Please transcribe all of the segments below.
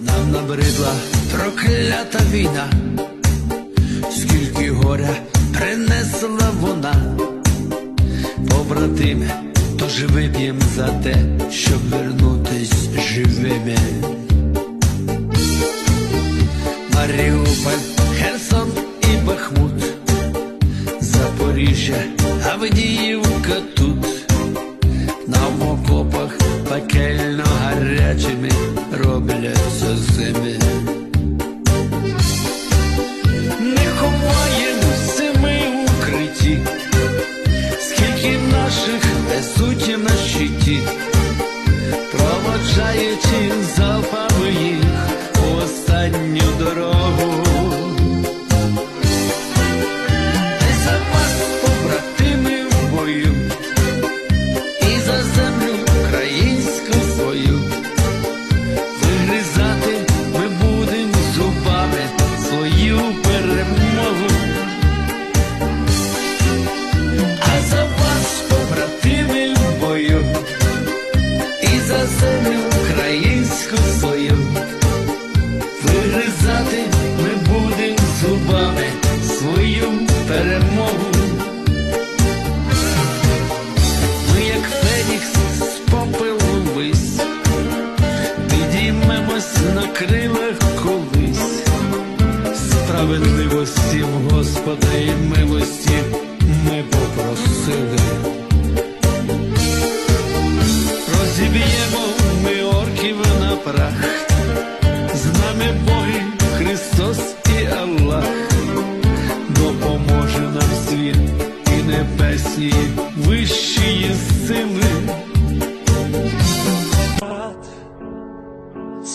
Нам набридла проклята війна, скільки горя принесла вона, побратиме, тож вип'єм за те, щоб вернутись живими. Маріуполь, Херсон і Бахмут, Запоріжжя, наших везуть на щиті, проводжаючи залпами крилах колись. Справедливості в Господа і милості ми попросили. Розіб'ємо ми орків на прах, з нами Боги, Христос і Аллах, допоможе нам світ і небесні вищі сили.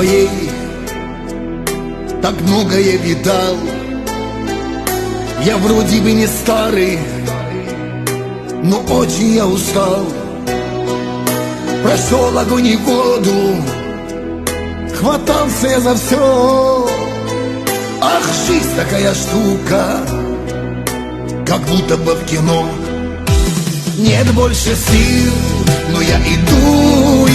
Своей так многое видал. Я вроде бы не старый, но очень я устал. Прошел огонь и воду, хватался я за все Ах, жизнь такая штука, как будто бы в кино. Нет больше сил, но я иду